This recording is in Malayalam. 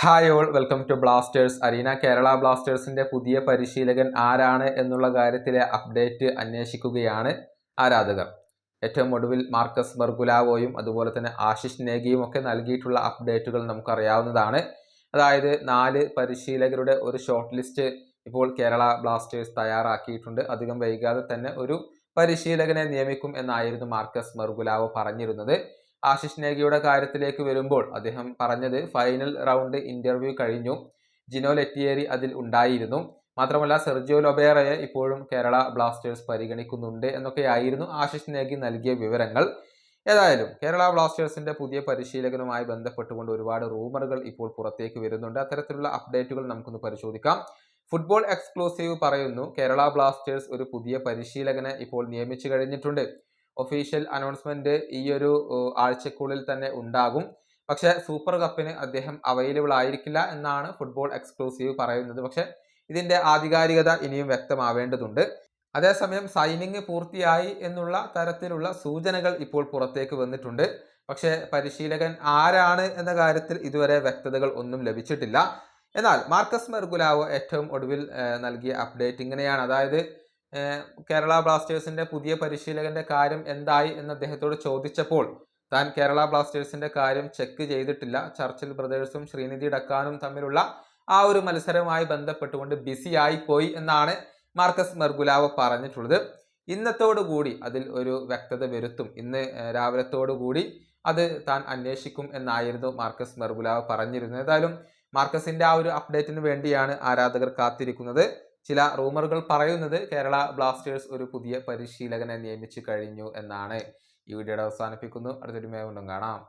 Hi all welcome to Blasters arena Kerala ബ്ലാസ്റ്റേഴ്സിന്റെ പുതിയ പരിശീലകൻ ആരാണ് എന്നുള്ള കാര്യത്തിലെ അപ്ഡേറ്റ് അന്വേഷിക്കുകയാണ് ആരാധകർ. ഏറ്റവും ഒടുവിൽ മാർക്കസ് ബർഗുലാവോയും അതുപോലെ തന്നെ ആശിഷ് നേഗിയും ഒക്കെ നൽകിയിട്ടുള്ള അപ്ഡേറ്റുകൾ നമുക്കറിയാവുന്നതാണ്. അതായത് നാല് പരിശീലകരുടെ ഒരു ഷോർട്ട് ലിസ്റ്റ് ഇപ്പോൾ കേരള ബ്ലാസ്റ്റേഴ്സ് തയ്യാറാക്കിയിട്ടുണ്ട്. അധികം വൈകാതെ തന്നെ ഒരു പരിശീലകനെ നിയമിക്കും എന്നായിരുന്നു മാർക്കസ് മെർഗുലാവോ പറഞ്ഞിരുന്നത്. ആശിഷ് നേഗിയുടെ കാര്യത്തിലേക്ക് വരുമ്പോൾ അദ്ദേഹം പറഞ്ഞത് ഫൈനൽ റൗണ്ട് ഇന്റർവ്യൂ കഴിഞ്ഞു. ജിനോ ലെറ്റിയേരി അതിൽ ഉണ്ടായിരുന്നു. മാത്രമല്ല സെർജിയോ ലൊബേറയെ ഇപ്പോഴും കേരള ബ്ലാസ്റ്റേഴ്സ് പരിഗണിക്കുന്നുണ്ട് എന്നൊക്കെയായിരുന്നു ആശിഷ് നേഗി നൽകിയ വിവരങ്ങൾ. ഏതായാലും കേരള ബ്ലാസ്റ്റേഴ്സിന്റെ പുതിയ പരിശീലകനുമായി ബന്ധപ്പെട്ടുകൊണ്ട് ഒരുപാട് റൂമറുകൾ ഇപ്പോൾ പുറത്തേക്ക് വരുന്നുണ്ട്. അത്തരത്തിലുള്ള അപ്ഡേറ്റുകൾ നമുക്കൊന്ന് പരിശോധിക്കാം. ഫുട്ബോൾ എക്സ്ക്ലൂസീവ് പറയുന്നു കേരള ബ്ലാസ്റ്റേഴ്സ് ഒരു പുതിയ പരിശീലകനെ ഇപ്പോൾ നിയമിച്ചു കഴിഞ്ഞിട്ടുണ്ട്. ഒഫീഷ്യൽ അനൗൺസ്മെന്റ് ഈ ഒരു ആഴ്ചക്കുള്ളിൽ തന്നെ ഉണ്ടാകും. പക്ഷെ സൂപ്പർ കപ്പിന് അദ്ദേഹം അവൈലബിൾ ആയിരിക്കില്ല എന്നാണ് ഫുട്ബോൾ എക്സ്ക്ലൂസീവ് പറയുന്നത്. പക്ഷെ ഇതിന്റെ ആധികാരികത ഇനിയും വ്യക്തമാവേണ്ടതുണ്ട്. അതേസമയം സൈനിങ് പൂർത്തിയായി എന്നുള്ള തരത്തിലുള്ള സൂചനകൾ ഇപ്പോൾ പുറത്തേക്ക് വന്നിട്ടുണ്ട്. പക്ഷെ പരിശീലകൻ ആരാണ് എന്ന കാര്യത്തിൽ ഇതുവരെ വ്യക്തതകൾ ഒന്നും ലഭിച്ചിട്ടില്ല. എന്നാൽ മാർക്കസ് മെർഗുലാവോ ഏറ്റവും ഒടുവിൽ നൽകിയ അപ്ഡേറ്റ് ഇങ്ങനെയാണ്. അതായത് കേരള ബ്ലാസ്റ്റേഴ്സിന്റെ പുതിയ പരിശീലകന്റെ കാര്യം എന്തായി എന്ന് അദ്ദേഹത്തോട് ചോദിച്ചപ്പോൾ താൻ കേരള ബ്ലാസ്റ്റേഴ്സിന്റെ കാര്യം ചെക്ക് ചെയ്തിട്ടില്ല. ചർച്ചിൽ ബ്രദേഴ്സും ശ്രീനിധി ഡക്കാനും തമ്മിലുള്ള ആ ഒരു മത്സരവുമായി ബന്ധപ്പെട്ടുകൊണ്ട് ബിസി ആയി പോയി എന്നാണ് മാർക്കസ് മെർഗുലാവ് പറഞ്ഞിട്ടുള്ളത്. ഇന്നത്തോടു കൂടി അതിൽ ഒരു വ്യക്തത വരുത്തും. ഇന്ന് രാവിലത്തോടു കൂടി അത് താൻ അന്വേഷിക്കും എന്നായിരുന്നു മാർക്കസ് മെർഗുലാവ് പറഞ്ഞിരുന്നത്. ഏതായാലും മാർക്കസിന്റെ ആ ഒരു അപ്ഡേറ്റിന് വേണ്ടിയാണ് ആരാധകർ കാത്തിരിക്കുന്നത്. ചില റൂമറുകൾ പറയുന്നത് കേരള ബ്ലാസ്റ്റേഴ്സ് ഒരു പുതിയ പരിശീലകനെ നിയമിച്ചു കഴിഞ്ഞു എന്നാണ്. ഈ വീഡിയോയുടെ അവസാനിപ്പിക്കുന്നു. അടുത്തൊരു മേവുണ്ടും കാണാം.